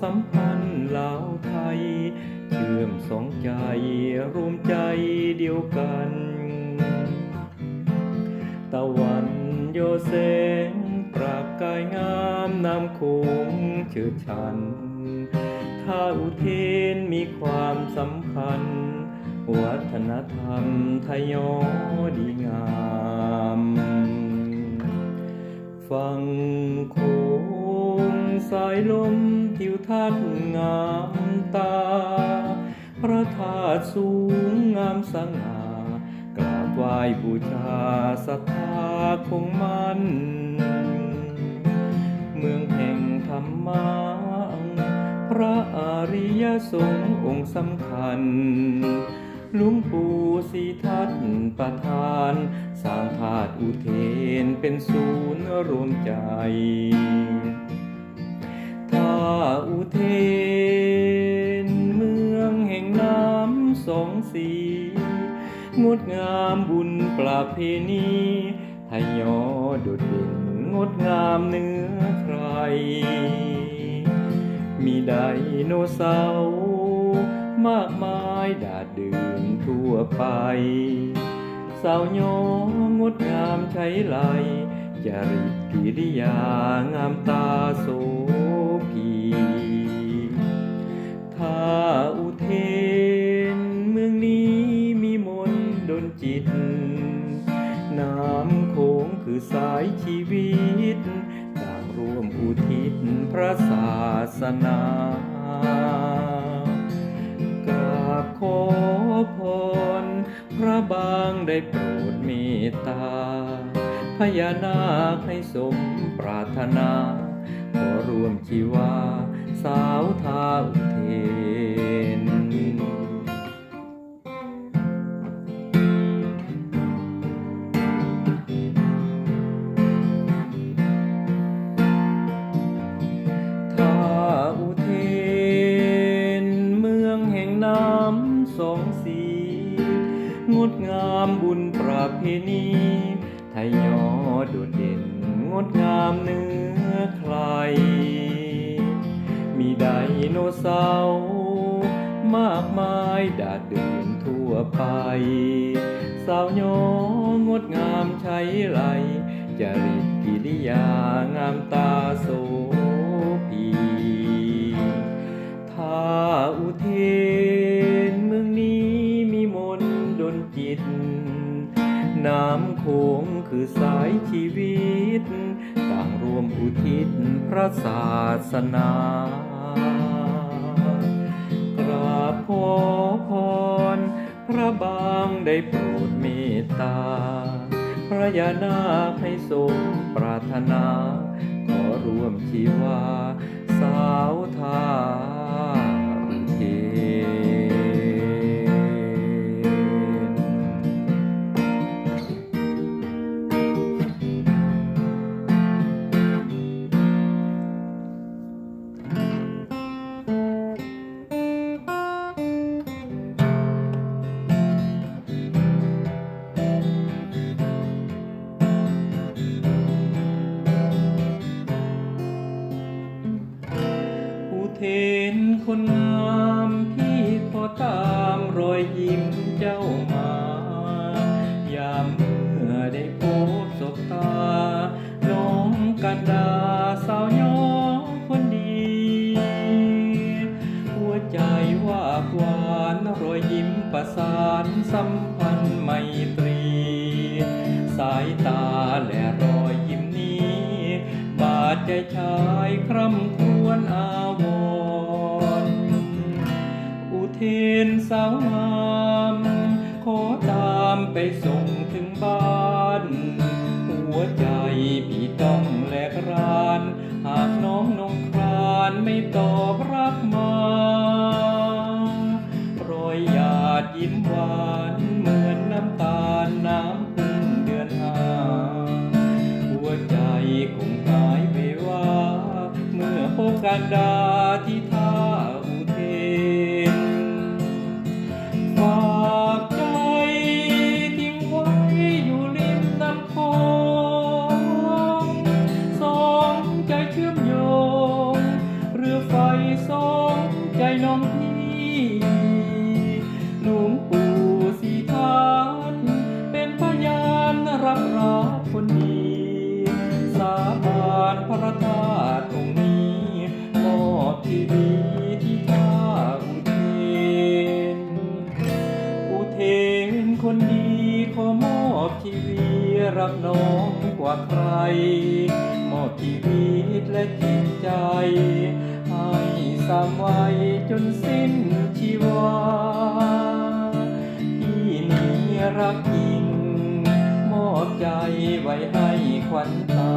สัมพันธ์ลาวไทย เชื่อมสองใจรวมใจเดียวกัน ตะวันโยแสงปราบกายงามนำคงเชิดชันถ้าอุเทนมีความสำคัญ วัฒนธรรมไทยยอดีงาม ฟังคง สายลมทิวทัศน์งามตา พระธาตุสูงงามสง่ากราบไหว้บูชาศรัทธาคงมันเมืองแห่งธรรมะพระอริยสงฆ์องค์สำคัญลวงปู่สีทัตประธาน สร้างธาตุอุเทนเป็นศูนย์รวมใจ อุเทน เมืองแห่งน้ำสองสี งดงามบุญประเพณีไทยยอโดดเด่นงดงามเนื้อใคร มีไดโนเสาร์มากมายดาดดื่นทั่วไป สาวยองดงามใช้ไหล จริตกิริยางามตาโสภีถ้าอุเทนเมืองนี้มีมนต์ดนจิต น้ำโขงคือสายชีวิต ต่างร่วมอุทิศพระศาสนากราบขอพร พระบางได้โปรดเมตตา พญานาคให้สมปรารถนา ขอร่วมชีวา สาวทาอุเทนถ้าอุเทน เมืองแห่งน้ำสองสี งดงามบุญประเพณี ทยยอโดดเด่นงดงามเนื้อใคร มีไดโนเสาร์มากมายดาดดื่นทั่วไป สาวยองดงามใช้ไหลจริตกิริยางามตาโส ศาสนากราบขอพร พระบางได้โปรดเมตตา พระยานาคให้สมปรารถนา ขอร่วมชีวา เทนคนงามพี่ขอตามรอยยิ้มเจ้ามา ยามเมื่อได้พบสบตา น้องกันดาสาวยองคนดี หัวใจว่าหวานรอยยิ้มประสานสัม ใจชายคร่ำครวญอาวรณ์อุเทนสาวงามขอตามไปส่งถึงบ้าน หัวใจพี่ต้องแลกราน หากน้องนงครานไม่ตอบ พบ รักน้องกว่าใคร มอบชีวิตและจิตใจ ให้สามไว้จนสิ้นชีวาที่นี้รักจริง มอบใจไว้ให้ขวัญตา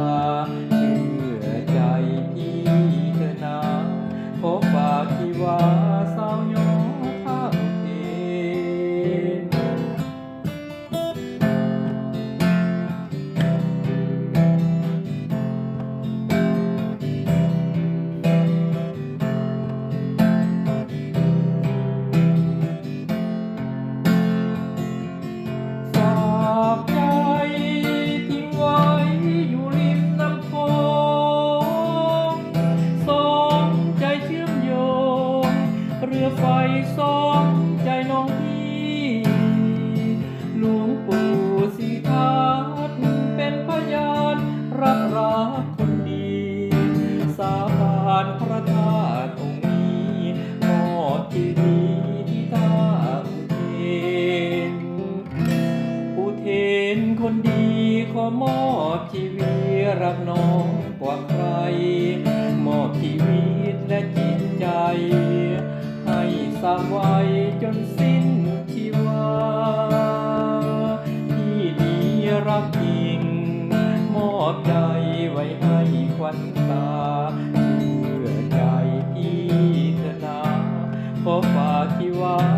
คนดีขอมอบชีวิตรับน้องกว่าใคร มอบชีวิตและจิตใจ ให้สามไว้จนสิ้นชีวาที่ดีรักจริง มอบใจไว้ให้ควันตาเพื่อใจที่ธนาขอฝากที่ว่า